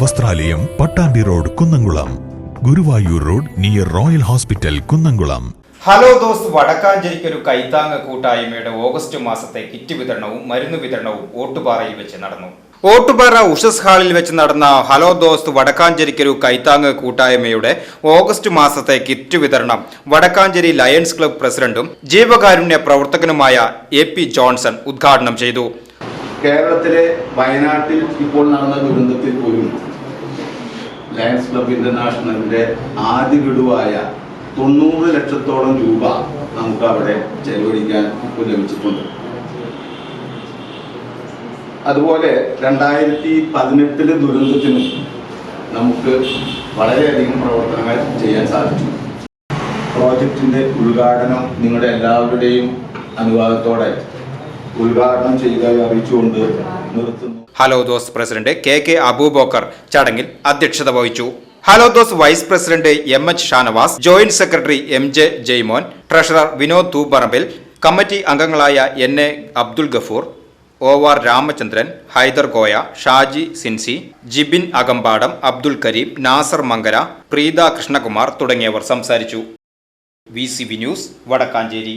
വസ്ത്രാലയം Pattambi road Kunnamkulam. Guruvayur road near royal hospital Kunnamkulam. Hello those വടക്കാഞ്ചേരിക്കൊരു കൈത്താങ്ങ കൂട്ടായ്മയുടെ August മാസത്തെ കിറ്റ് വിതരണവും മരുന്ന് വിതരണവും ഓട്ടുപാറയിൽ വെച്ച് നടന്നു. ഓട്ടുപാറ ഉഷസ് ഹാളിൽ വെച്ച് നടന്ന ഹലോ ദോസ്ത് വടക്കാഞ്ചേരിക്കൊരു കൈത്താങ്ങ് കൂട്ടായ്മയുടെ ഓഗസ്റ്റ് മാസത്തെ കിറ്റ് വിതരണം വടക്കാഞ്ചേരി ലയൺസ് ക്ലബ് പ്രസിഡന്റും ജീവകാരുണ്യ പ്രവർത്തകനുമായ എ പി ജോൺസൺ ഉദ്ഘാടനം ചെയ്തു. കേരളത്തിലെ വയനാട്ടിൽ ഇപ്പോൾ നടന്ന ദുരന്തത്തിൽ പോലും ലയൺസ് ക്ലബ് ഇന്റർനാഷണലിന്റെ ആദ്യ ഗഡുവായ തൊണ്ണൂറ് ലക്ഷത്തോളം രൂപ നമുക്ക് അവിടെ ചെലവഴിക്കാൻ ലഭിച്ചിട്ടുണ്ട്. അതുപോലെ രണ്ടായിരത്തി പതിനെട്ടിലെ ദുരന്തത്തിനും നമുക്ക് വളരെയധികം പ്രവർത്തനങ്ങൾ ചെയ്യാൻ സാധിച്ചു. പ്രോജക്റ്റിന്റെ ഉദ്ഘാടനം നിങ്ങളുടെ എല്ലാവരുടെയും അനുവാദത്തോടെ ഉദ്ഘാടനം ചെയ്തതായി അറിയിച്ചുകൊണ്ട് നിർത്തുന്നു. Hello those president K K Abubacker ചടങ്ങിൽ അധ്യക്ഷത വഹിച്ചു. Hello those vice president M H Shanavas joint secretary M J Jaimon treasurer Vinod Thooparambil committee അംഗങ്ങളായ N A Abdul Gafoor O R Ramachandran Haider Koya Shaji Sincy Jibin Akampadam Abdul Kareem Nasar Mankara Preetha Krishnakumar തുടങ്ങിയവർ സംസാരിച്ചു. V news Vadakkanchery